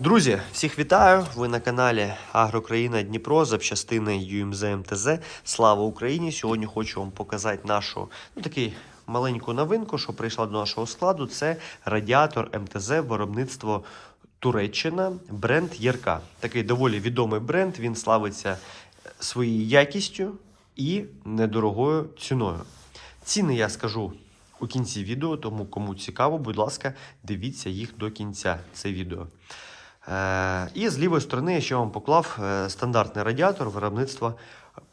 Друзі, всіх вітаю! Ви на каналі Агрокраїна Дніпро запчастини UMZ МТЗ. Слава Україні! Сьогодні хочу вам показати нашу ну, такий маленьку новинку, що прийшла до нашого складу. Це радіатор МТЗ виробництво Туреччина, бренд Єрка. Такий доволі відомий бренд. Він славиться своєю якістю і недорогою ціною. Ціни я скажу у кінці відео, тому кому цікаво, будь ласка, дивіться їх до кінця це відео. Е, і з лівої сторони я ще вам поклав е, стандартний радіатор виробництва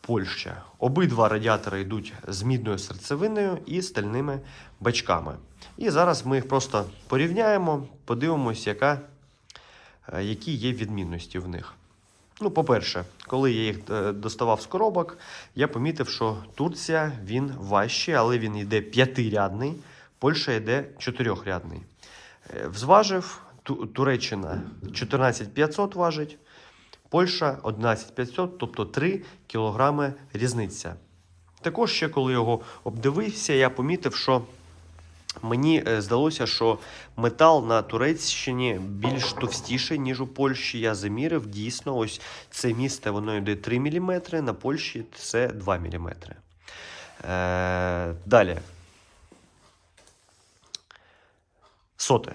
Польща. Обидва радіатори йдуть з мідною серцевиною і стальними бачками. І зараз ми їх просто порівняємо, подивимось, яка, е, які є відмінності в них. Ну, по-перше, коли я їх доставав з коробок, я помітив, що Турція він важчий, але він йде п'ятирядний, Польща йде чотирьохрядний. Взважив, Туреччина 14500 важить, Польща 11500, тобто 3 кілограми різниця. Також ще коли його обдивився, я помітив, що Мені е, здалося, що метал на Туреччині більш товстіший, ніж у Польщі. Я замірив. Дійсно, ось це місце воно йде 3 мм, на Польщі це 2 мм. Е, далі. Соти.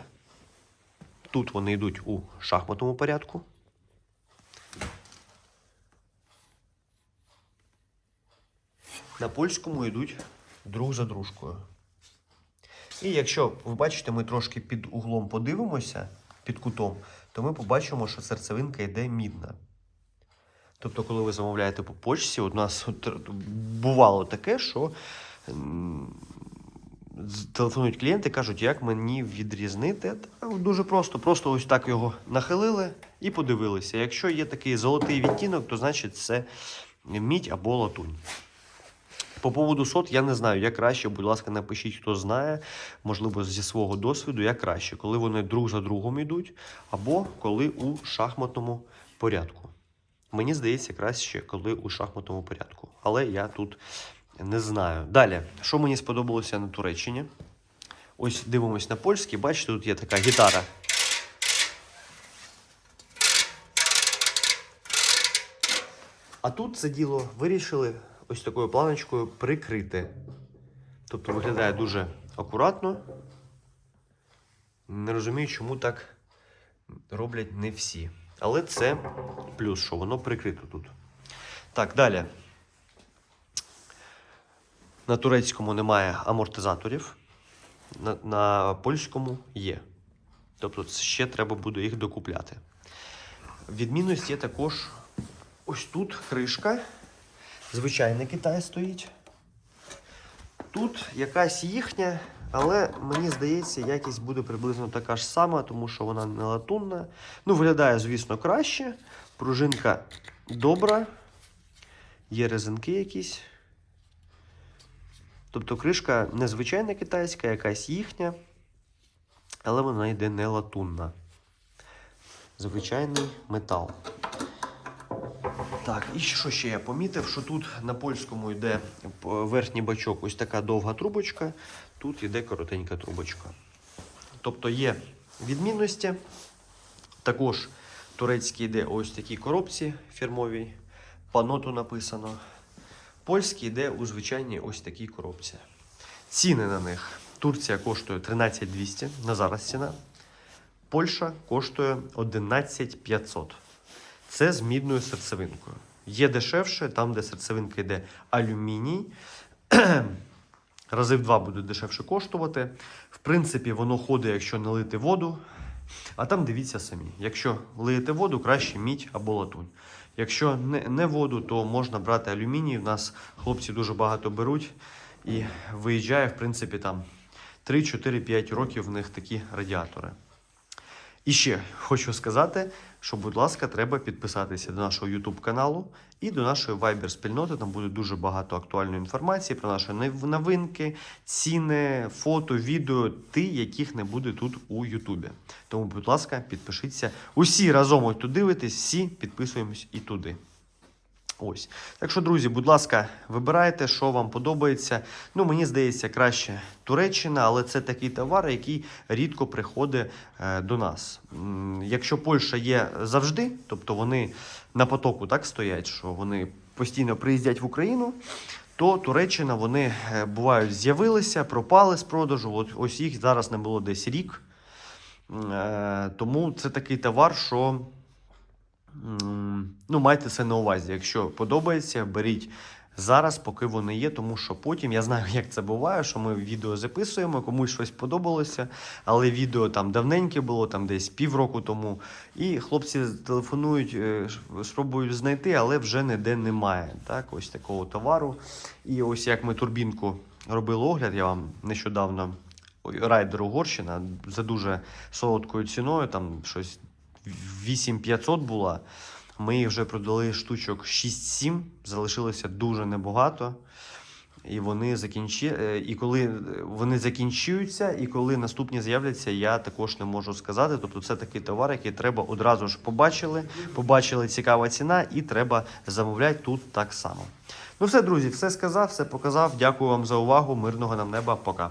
Тут вони йдуть у шахматному порядку. На польському йдуть друг за дружкою. І якщо ви бачите, ми трошки під углом подивимося, під кутом, то ми побачимо, що серцевинка йде мідна. Тобто, коли ви замовляєте по почті, у нас бувало таке, що телефонують клієнти, кажуть, як мені відрізнити. Дуже просто, просто ось так його нахилили і подивилися. Якщо є такий золотий відтінок, то значить це мідь або латунь. По поводу сот я не знаю, як краще, будь ласка, напишіть, хто знає, можливо, зі свого досвіду, як краще, коли вони друг за другом йдуть, або коли у шахматному порядку. Мені здається, краще, коли у шахматному порядку. Але я тут не знаю. Далі, що мені сподобалося на Туреччині? Ось дивимось на польський. Бачите, тут є така гітара. А тут це діло вирішили ось такою планочкою прикрити. Тобто виглядає дуже акуратно. Не розумію, чому так роблять не всі. Але це плюс, що воно прикрито тут. Так, далі. На турецькому немає амортизаторів, на, на польському є. Тобто ще треба буде їх докупляти. Відмінність є також ось тут кришка. Звичайний Китай стоїть. Тут якась їхня, але мені здається, якість буде приблизно така ж сама, тому що вона не латунна. Ну, виглядає, звісно, краще. Пружинка добра. Є резинки якісь. Тобто кришка не звичайна китайська, якась їхня, але вона йде не латунна. Звичайний метал. Так, і що ще я помітив, що тут на польському йде верхній бачок ось така довга трубочка, тут йде коротенька трубочка. Тобто є відмінності. Також турецький йде ось такі коробці фірмовій, по ноту написано. Польський йде у звичайній ось такій коробці. Ціни на них. Турція коштує 13200 на зараз ціна. Польща коштує 11500. Це з мідною серцевинкою. Є дешевше, там, де серцевинка йде алюміній. Рази в два буде дешевше коштувати. В принципі, воно ходить, якщо не лити воду. А там дивіться самі. Якщо лиєте воду, краще мідь або латунь. Якщо не, не воду, то можна брати алюміній. У нас хлопці дуже багато беруть і виїжджає, в принципі, там 3-4-5 років в них такі радіатори. І ще хочу сказати, що, будь ласка, треба підписатися до нашого YouTube каналу і до нашої Viber спільноти. Там буде дуже багато актуальної інформації про наші нов- новинки, ціни, фото, відео, ти, яких не буде тут у Ютубі. Тому, будь ласка, підпишіться. Усі разом тут дивитесь, всі підписуємось і туди. Ось. Так що, друзі, будь ласка, вибирайте, що вам подобається. Ну, мені здається, краще Туреччина, але це такий товар, який рідко приходить е, до нас. Якщо Польща є завжди, тобто вони на потоку так стоять, що вони постійно приїздять в Україну. То Туреччина вони е, бувають з'явилися, пропали з продажу. От ось їх зараз не було десь рік. Е, Тому це такий товар, що ну, майте це на увазі. Якщо подобається, беріть зараз, поки вони є, тому що потім я знаю, як це буває, що ми відео записуємо, комусь щось подобалося, але відео там давненьке було, там десь півроку тому. І хлопці телефонують, е, спробують знайти, але вже ніде немає. Так, ось такого товару. І ось як ми турбінку робили огляд, я вам нещодавно райдер Угорщина за дуже солодкою ціною, там щось 8500 була. Ми їх вже продали штучок 6-7, залишилося дуже небагато. І вони закінчи... е, і коли вони закінчуються, і коли наступні з'являться, я також не можу сказати. Тобто, це такий товар, який треба одразу ж побачили, побачили цікава ціна, і треба замовляти тут так само. Ну все, друзі, все сказав, все показав. Дякую вам за увагу. Мирного нам неба. Пока.